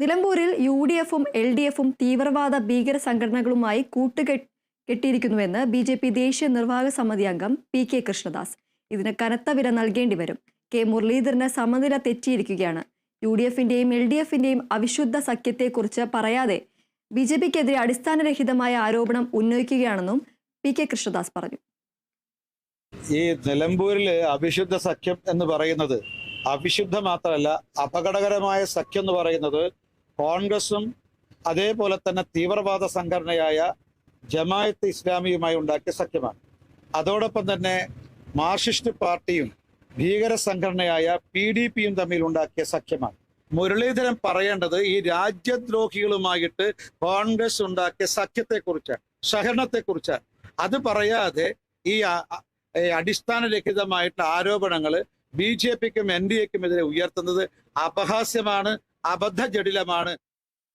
നിലമ്പൂരിൽ U D എഫും L D എഫും തീവ്രവാദ ഭീകര സംഘടനകളുമായി കൂട്ടുകെട്ട് കെട്ടിയിരിക്കുന്നുവെന്ന് ബി ജെ പി ദേശീയ നിർവാഹക സമിതി അംഗം പി കെ കൃഷ്ണദാസ്. ഇതിന് കനത്ത വില നൽകേണ്ടി വരും. കെ മുരളീധരന് സമനില തെറ്റിയിരിക്കുകയാണ്. യു ഡി എഫിന്റെയും എൽ ഡി എഫിന്റെയും അവിശുദ്ധ സഖ്യത്തെക്കുറിച്ച് പറയാതെ ബി ജെ പിക്കെതിരെ അടിസ്ഥാനരഹിതമായ ആരോപണം ഉന്നയിക്കുകയാണെന്നും പി കെ കൃഷ്ണദാസ് പറഞ്ഞു. ഈ നിലമ്പൂരിൽ അവിശുദ്ധ സഖ്യം എന്ന് പറയുന്നത് അവിശുദ്ധ മാത്രമല്ല അപകടകരമായ സഖ്യം എന്ന് പറയുന്നത് കോൺഗ്രസും അതേപോലെ തന്നെ തീവ്രവാദ സംഘടനയായ ജമായത്ത് ഇസ്ലാമിയുമായി ഉണ്ടാക്കിയ സഖ്യമാണ്. അതോടൊപ്പം തന്നെ മാർക്സിസ്റ്റ് പാർട്ടിയും ഭീകര സംഘടനയായ പി ഡി പിയും തമ്മിൽ ഉണ്ടാക്കിയ സഖ്യമാണ്. മുരളീധരൻ പറയേണ്ടത് ഈ രാജ്യദ്രോഹികളുമായിട്ട് കോൺഗ്രസ് ഉണ്ടാക്കിയ സഖ്യത്തെക്കുറിച്ചാണ് സഹകരണത്തെക്കുറിച്ചാണ്. അത് പറയാതെ ഈ അ- അ- ഈ അടിസ്ഥാനരഹിതമായിട്ടുള്ള ആരോപണങ്ങൾ ബി ജെ പിക്കും എൻ ഡി എക്കും എതിരെ ഉയർത്തുന്നത് അപഹാസ്യമാണ്. അബദ്ധജടിലമാണ്